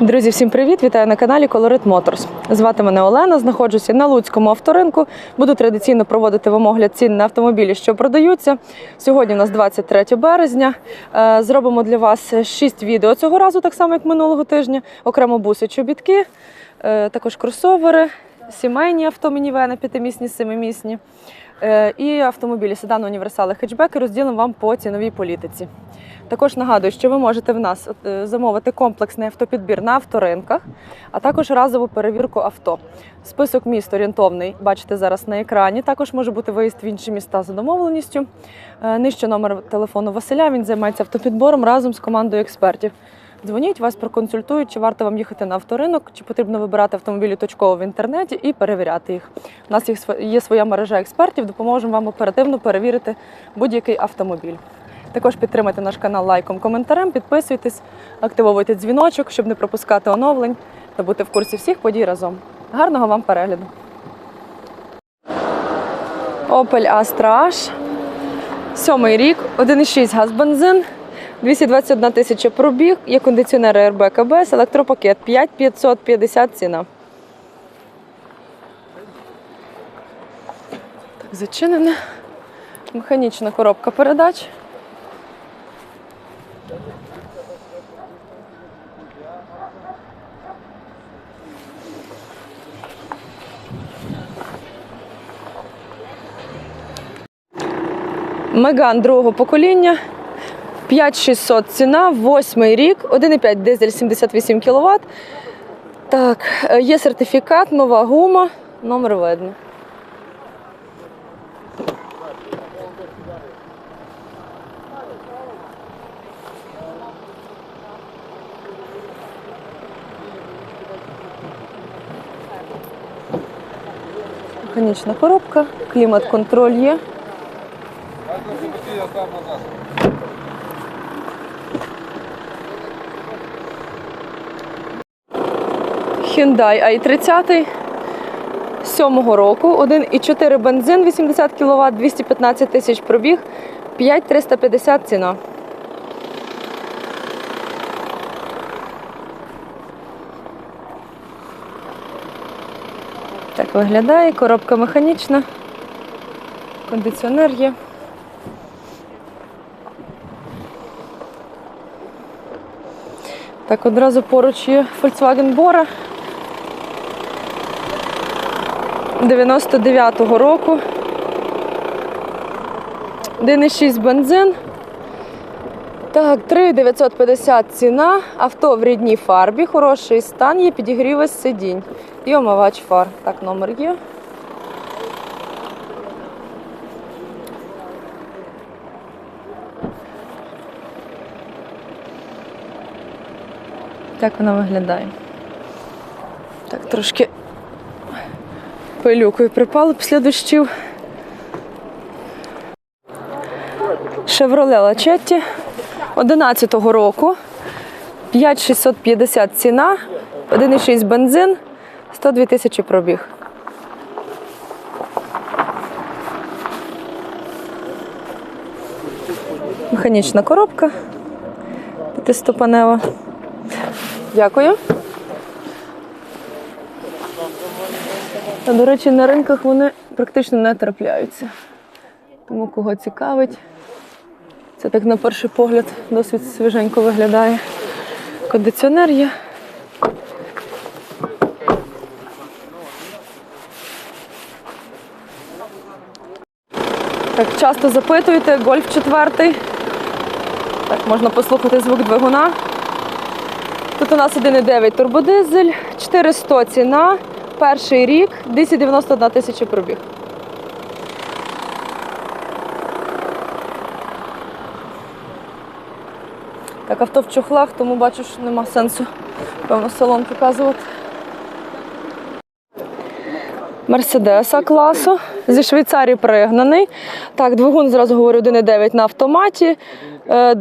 Друзі, всім привіт! Вітаю на каналі Colorit Motors. Звати мене Олена. Знаходжуся на Луцькому авторинку. Буду традиційно проводити вам огляд цін на автомобілі, що продаються. Сьогодні у нас 23 березня. Е, Зробимо для вас 6 відео цього разу, так само як минулого тижня. Окремо буси, чобітки, е, також кросовери, сімейні авто, мінівени, п'ятимісні, семимісні. Е, І автомобілі седани, універсали, хетчбеки розділимо вам по ціновій політиці. Також нагадую, що ви можете в нас е, замовити комплексний автопідбір на авторинках, а також разову перевірку авто. Список міст орієнтовний бачите зараз на екрані. Також може бути виїзд в інші міста за домовленістю. Е, Нижче номер телефону Василя. Він займається автопідбором разом з командою експертів. Дзвоніть, вас проконсультують, чи варто вам їхати на авторинок, чи потрібно вибирати автомобілі точково в інтернеті і перевіряти їх. У нас є своя мережа експертів, допоможемо вам оперативно перевірити будь-який автомобіль. Також підтримайте наш канал лайком, коментарем, підписуйтесь, активовуйте дзвіночок, щоб не пропускати оновлень та бути в курсі всіх подій разом. Гарного вам перегляду! Opel Astra H. Сьомий рік, 1,6 газ бензин, 221 тисяча пробіг, є кондиціонери РБ КБС, електропакет 5550 ціна. Так, зачинене. Механічна коробка передач. Меган другого покоління. 5600 ціна, восьмий рік, 1,5 дизель 78 кВт. Так, е, є сертифікат, нова гума, номер видно. Механічна коробка, клімат-контроль є. Hyundai i30 7 року, 1,4 бензин, 80 кВт, 215 тисяч пробіг, 5350 ціна. Так виглядає, коробка механічна, кондиціонер є. Так, одразу поруч є Volkswagen Bora 99-го року. 1,6 бензин. Так, 3,950 ціна. Авто в рідній фарбі, хороший стан, є підігріви сидінь. І омивач фар. Так, номер є. Так вона виглядає. Так, трошки пилюкою припало після дощів. Chevrolet Lachetti 11-го року. 5650 ціна, 1,6 бензин, 102 тисячі пробіг. Механічна коробка. П'ятиступенева. Дякую. А, до речі, на ринках вони практично не трапляються. Тому кого цікавить. Це так на перший погляд досить свіженько виглядає. Кондиціонер є. Так, часто запитуєте, гольф четвертий. Так, можна послухати звук двигуна. Тут у нас 1,9 турбодизель, 400 ціна, перший рік, 291 тисяча пробіг. Так, авто в чохлах, тому бачу, що нема сенсу, певно, салон показувати. Мерседеса класу зі Швейцарії пригнаний. Так, двигун зразу говорю 1,9 на автоматі. Е,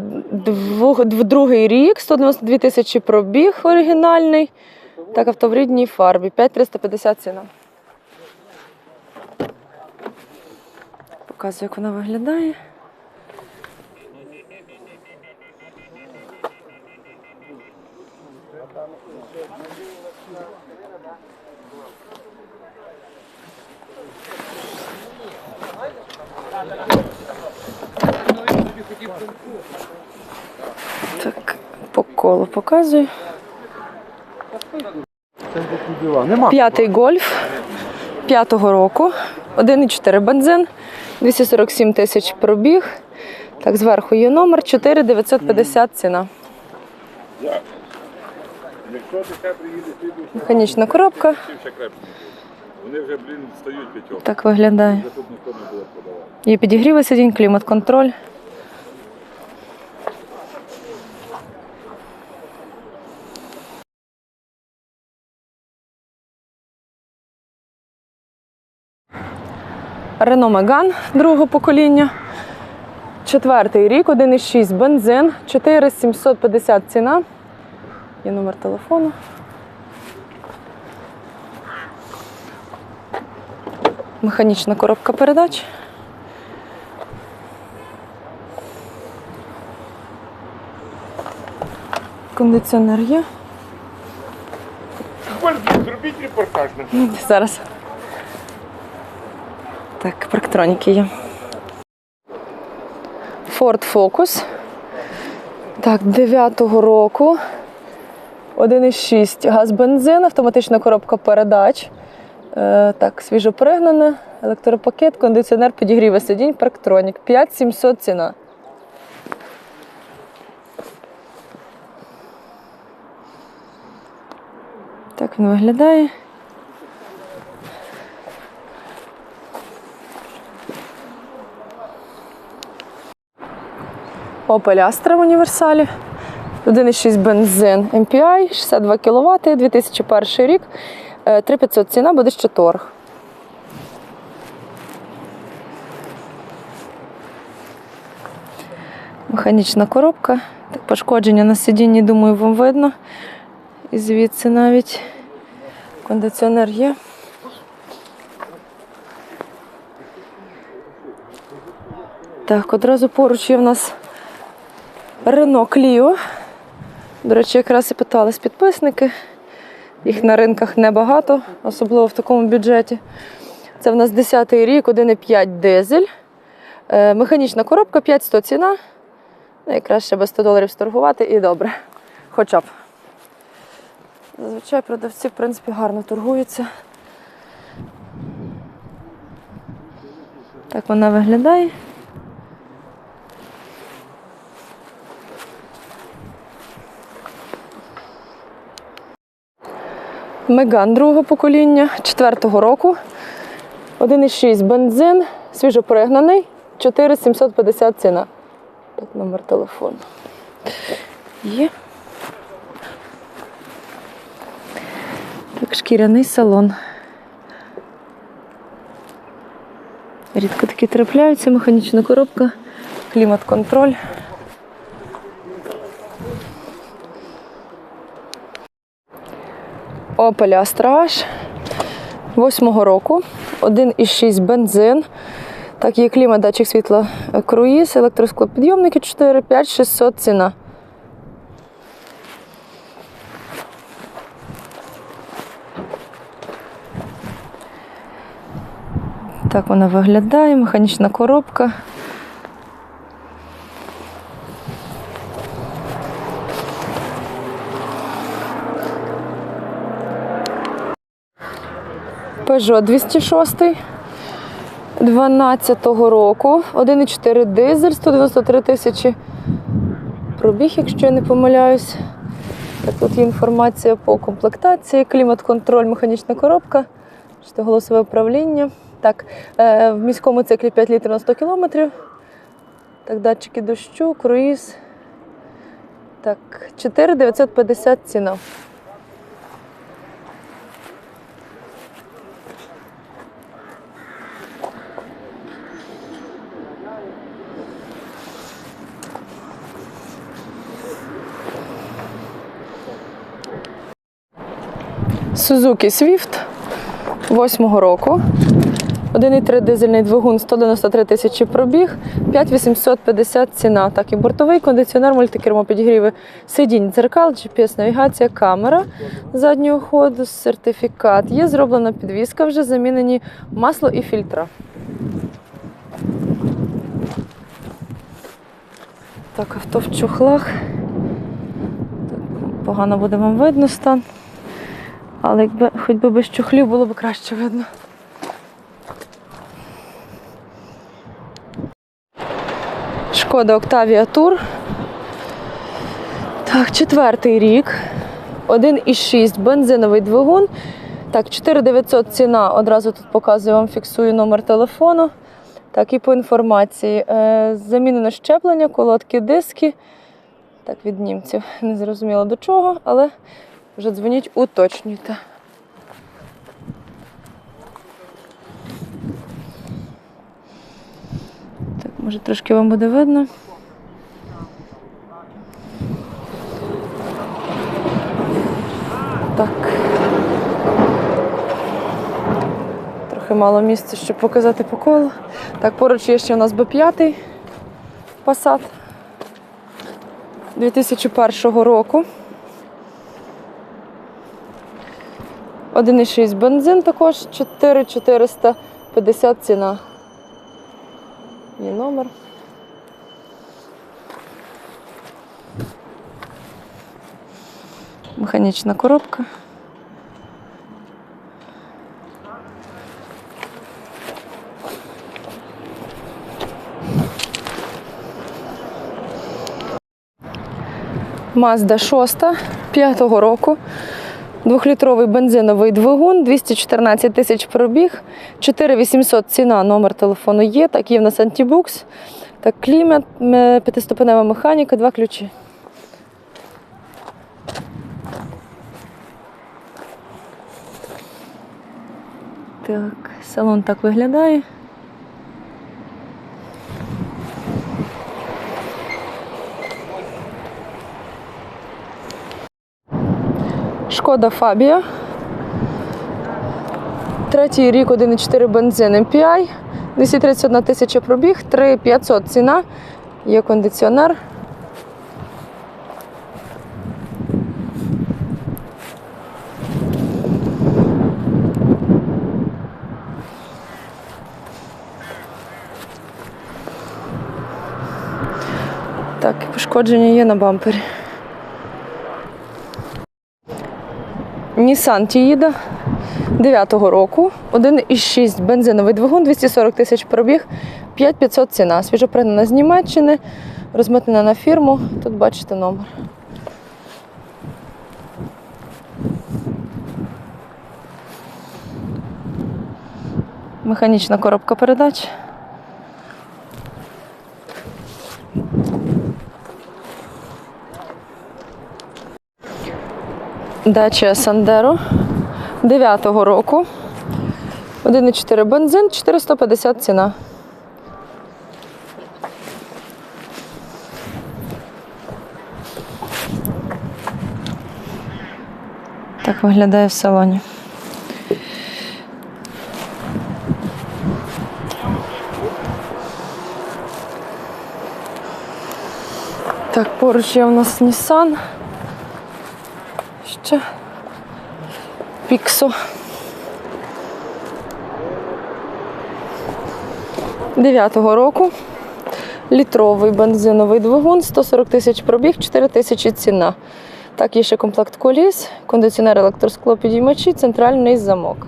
Другий рік, 192 тисячі пробіг оригінальний. Так, авто в рідній фарбі. 5350 ціна. Показую, як вона виглядає. Так, по колу показую. Нема. П'ятий гольф п'ятого року. 1,4 бензин, 247 тисяч пробіг. Так, зверху є номер 4950 ціна. Якщо ти приїде Механічна коробка. Вони вже, блін, стають п'ятьох. Так виглядає. Є підігріви сидінь, клімат-контроль. Renault Megane другого покоління. Четвертий рік, 1,6 бензин, 4750 ціна. Є номер телефону. Механічна коробка передач. Кондиціонер є. Зробіть репортаж. Зараз. Так, парктроніки є. Ford Focus. Так, 9-го року. 1,6 газ бензин, автоматична коробка передач. Е, так, свіжо пригнане, електропакет, кондиціонер, підігріви сидінь, парктронік. 5700 ціна. Так він виглядає. Opel Astra в універсалі. 1,6 бензин MPI, 62 кВт, 2001 рік. Е, 3500 ціна, буде ще торг. Механічна коробка. Так, пошкодження на сидінні, думаю, вам видно. І звідси навіть кондиціонер є. Так, одразу поруч є в нас Рено Кліо. До речі, якраз і питались підписники. Їх на ринках небагато, особливо в такому бюджеті. Це в нас 10-й рік, 1,5 дизель. Е, Механічна коробка 5100 ціна. Ну, якраз ще без 100 доларів сторгувати і добре. Хоча б. Зазвичай продавці, в принципі, гарно торгуються. Так вона виглядає. Меган другого покоління, четвертого року. 1,6 бензин, свіжопригнаний, 4750 ціна. Так, номер телефону. Є. Так, шкіряний салон. Рідко такі трапляються, механічна коробка, клімат-контроль. Opel Astra H 8 року, 1,6 бензин. Так, є клімат, датчик світла, е, круїз, електросклопідйомники 4, 5, 600 ціна. Так вона виглядає, механічна коробка. Peugeot 206 12-го року. 1,4 дизель, 193 тисячі пробіг, якщо я не помиляюсь. Так, тут є інформація по комплектації, клімат-контроль, механічна коробка, голосове управління. Так, е, в міському циклі 5 літрів на 100 кілометрів. Так, датчики дощу, круїз. Так, 4950 ціна. Suzuki Swift 8 року. 1,3 дизельний двигун 193 тисячі пробіг, 5850 ціна. Так, і бортовий кондиціонер, мультикермо підігріви сидінь, дзеркал, GPS-навігація, камера заднього ходу, сертифікат. Є зроблена підвізка, вже замінені масло і фільтра. Так, авто в чохлах. Погано буде вам видно стан. Але якби хоч би без чохлів було б краще видно. Шкода Octavia Tour. Так, четвертий рік. 1,6 бензиновий двигун. Так, 4900 ціна. Одразу тут показую вам, фіксую номер телефону. Так, і по інформації. Е, замінено щеплення, колодки, диски. Так, від німців. Не зрозуміло до чого, але вже дзвоніть, уточнюйте. Так, може трошки вам буде видно. Так. Трохи мало місця, щоб показати по колу. Так, поруч є ще у нас Б5 Passat 2001 року. 1,6 бензин також, 4450 ціна. Є номер. Механічна коробка. Mazda 6 5-го року. Двохлітровий бензиновий двигун, 214 тисяч пробіг, 4800 ціна, номер телефону є. Так, є в нас антибукс, так, клімат, п'ятиступенева механіка, два ключі. Так, салон так виглядає. Шкода Фабія. Третій рік 1,4 бензин MPI. 231 тисяча пробіг, 3500 ціна. Є кондиціонер. Так, пошкодження є на бампері. Nissan Тіїда 9-го року, 1,6 бензиновий двигун, 240 тисяч пробіг, 5500 ціна. Свіжопригнана з Німеччини, розмитнена на фірму. Тут бачите номер. Механічна коробка передач. Дача Сандеро 9-го року. 1,4 бензин, 450 ціна. Так виглядає в салоні. Так, поруч є у нас Nissan. Ще Піксо. Дев'ятого року. Літровий бензиновий двигун, 140 тисяч пробіг, 4 тисячі ціна. Так, є ще комплект коліс, кондиціонер електроскло підіймачі, центральний замок.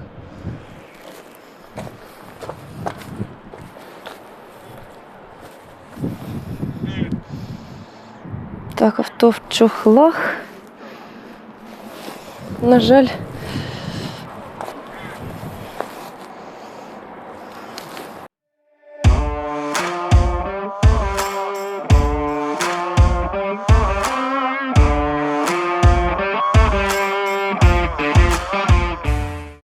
Так, авто в чохлах. На жаль,